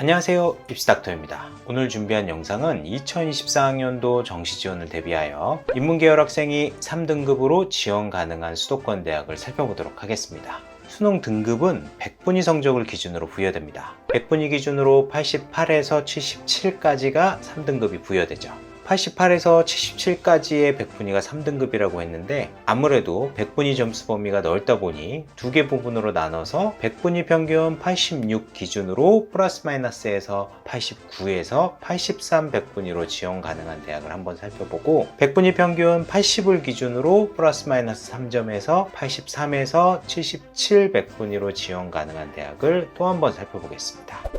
안녕하세요. 입시닥터입니다. 오늘 준비한 영상은 2024학년도 정시 지원을 대비하여 인문계열 학생이 3등급으로 지원 가능한 수도권 대학을 살펴보도록 하겠습니다. 수능 등급은 100분위 성적을 기준으로 부여됩니다. 100분위 기준으로 88에서 77까지가 3등급이 부여되죠 88에서 77까지의 100분위가 3등급이라고 했는데 아무래도 100분위 점수 범위가 넓다 보니 두 개 부분으로 나눠서 100분위 평균 86 기준으로 플러스 마이너스에서 89에서 83 100분위로 지원 가능한 대학을 한번 살펴보고 100분위 평균 80을 기준으로 플러스 마이너스 3점에서 83에서 77 100분위로 지원 가능한 대학을 또 한번 살펴보겠습니다.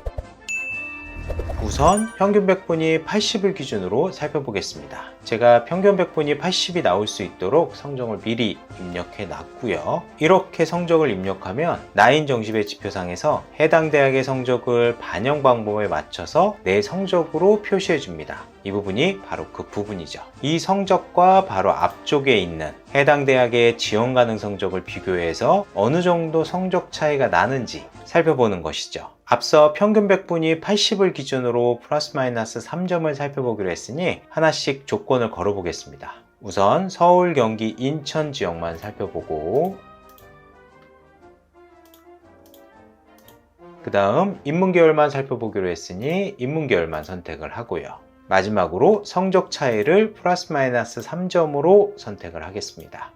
우선 평균 100분이 80을 기준으로 살펴보겠습니다. 제가 평균 100분이 80이 나올 수 있도록 성적을 미리 입력해 놨고요. 이렇게 성적을 입력하면 나인 정시배 지표상에서 해당 대학의 성적을 반영 방법에 맞춰서 내 성적으로 표시해 줍니다. 이 부분이 바로 그 부분이죠. 이 성적과 바로 앞쪽에 있는 해당 대학의 지원 가능 성적을 비교해서 어느 정도 성적 차이가 나는지 살펴보는 것이죠. 앞서 평균 100분이 80을 기준으로 플러스 마이너스 3점을 살펴보기로 했으니 하나씩 조건을 걸어 보겠습니다. 우선 서울, 경기, 인천 지역만 살펴보고 그 다음 인문계열만 살펴보기로 했으니 인문계열만 선택을 하고요. 마지막으로 성적 차이를 플러스 마이너스 3점으로 선택을 하겠습니다.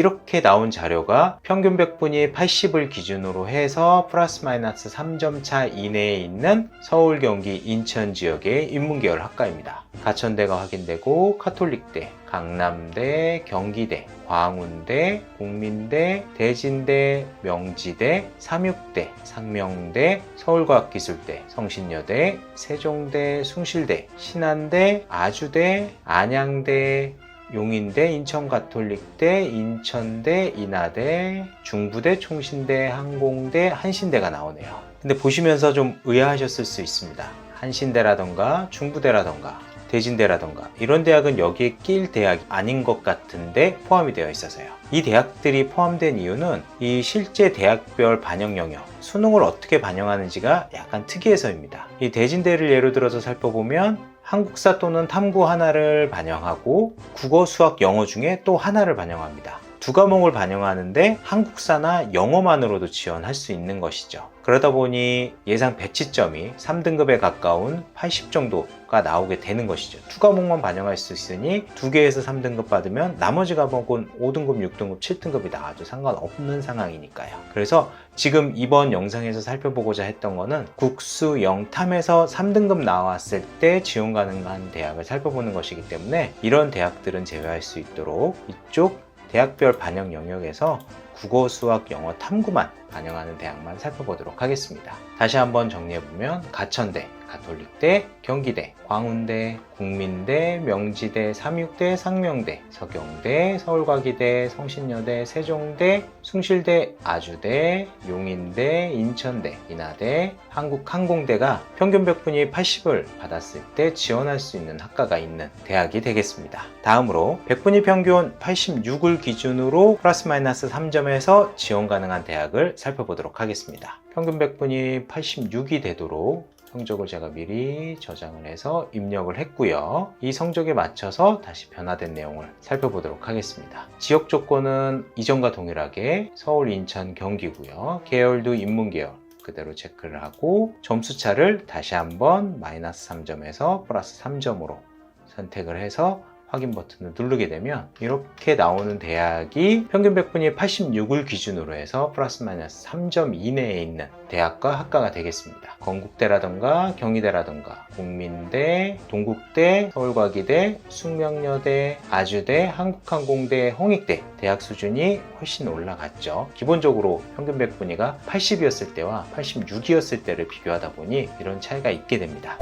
이렇게 나온 자료가 평균 100분이 80을 기준으로 해서 플러스 마이너스 3점 차 이내에 있는 서울, 경기, 인천 지역의 인문계열 학과입니다. 가천대가 확인되고 카톨릭대, 강남대, 경기대, 광운대, 국민대, 대진대, 명지대, 삼육대, 상명대, 서울과학기술대, 성신여대, 세종대, 숭실대, 신안대, 아주대, 안양대, 용인대, 인천가톨릭대, 인천대, 인하대, 중부대, 총신대, 항공대, 한신대가 나오네요. 근데 보시면서 좀 의아하셨을 수 있습니다. 한신대라던가 중부대라던가 대진대라던가 이런 대학은 여기에 낄 대학이 아닌 것 같은데 포함이 되어 있어서요. 이 대학들이 포함된 이유는 이 실제 대학별 반영 영역, 수능을 어떻게 반영하는지가 약간 특이해서입니다. 이 대진대를 예로 들어서 살펴보면 한국사 또는 탐구 하나를 반영하고 국어, 수학, 영어 중에 또 하나를 반영합니다. 두 과목을 반영하는데 한국사나 영어만으로도 지원할 수 있는 것이죠. 그러다 보니 예상 배치점이 3등급에 가까운 80 정도가 나오게 되는 것이죠. 두 과목만 반영할 수 있으니 두 개에서 3등급 받으면 나머지 과목은 5등급, 6등급, 7등급이 나와도 상관없는 상황이니까요. 그래서 지금 이번 영상에서 살펴보고자 했던 거는 국수 영탐에서 3등급 나왔을 때 지원 가능한 대학을 살펴보는 것이기 때문에 이런 대학들은 제외할 수 있도록 이쪽 대학별 반영 영역에서 국어, 수학, 영어, 탐구만 반영하는 대학만 살펴보도록 하겠습니다. 다시 한번 정리해보면 가천대, 가톨릭대, 경기대, 광운대, 국민대, 명지대, 삼육대, 상명대, 서경대, 서울과기대, 성신여대, 세종대, 숭실대, 아주대, 용인대, 인천대, 인하대, 한국항공대가 평균 백분이 80을 받았을 때 지원할 수 있는 학과가 있는 대학이 되겠습니다. 다음으로 백분위 평균 86을 기준으로 플러스 마이너스 3점에서 지원 가능한 대학을 살펴보도록 하겠습니다. 평균 백분이 86이 되도록 성적을 제가 미리 저장을 해서 입력을 했고요. 이 성적에 맞춰서 다시 변화된 내용을 살펴보도록 하겠습니다. 지역 조건은 이전과 동일하게 서울, 인천, 경기고요. 계열도 인문계열 그대로 체크를 하고 점수차를 다시 한번 마이너스 3점에서 플러스 3점으로 선택을 해서 확인 버튼을 누르게 되면 이렇게 나오는 대학이 평균 100분이 86을 기준으로 해서 플러스 마이너스 3점 이내에 있는 대학과 학과가 되겠습니다. 건국대라던가 경희대라던가 국민대, 동국대, 서울과기대, 숙명여대, 아주대, 한국항공대, 홍익대 대학 수준이 훨씬 올라갔죠. 기본적으로 평균 100분위가 80이었을 때와 86이었을 때를 비교하다 보니 이런 차이가 있게 됩니다.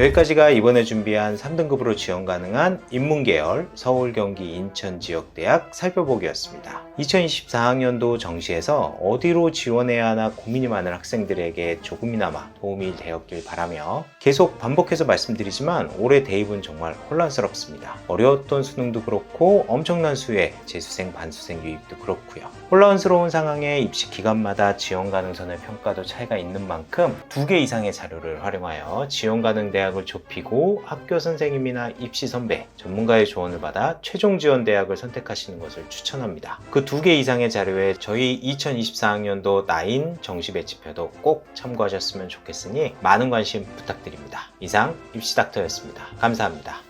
여기까지가 이번에 준비한 3등급으로 지원 가능한 인문계열 서울, 경기, 인천 지역 대학 살펴보기였습니다. 2024학년도 정시에서 어디로 지원해야 하나 고민이 많은 학생들에게 조금이나마 도움이 되었길 바라며 계속 반복해서 말씀드리지만 올해 대입은 정말 혼란스럽습니다. 어려웠던 수능도 그렇고 엄청난 수의 재수생, 반수생 유입도 그렇고요. 혼란스러운 상황에 입시 기간마다 지원 가능선의 평가도 차이가 있는 만큼 두 개 이상의 자료를 활용하여 지원 가능 대학을 좁히고 학교 선생님이나 입시 선배, 전문가의 조언을 받아 최종 지원 대학을 선택하시는 것을 추천합니다. 그 두 개 이상의 자료에 저희 2024학년도 나인 정시 배치표도 꼭 참고하셨으면 좋겠으니 많은 관심 부탁드립니다. 이상 입시 닥터였습니다. 감사합니다.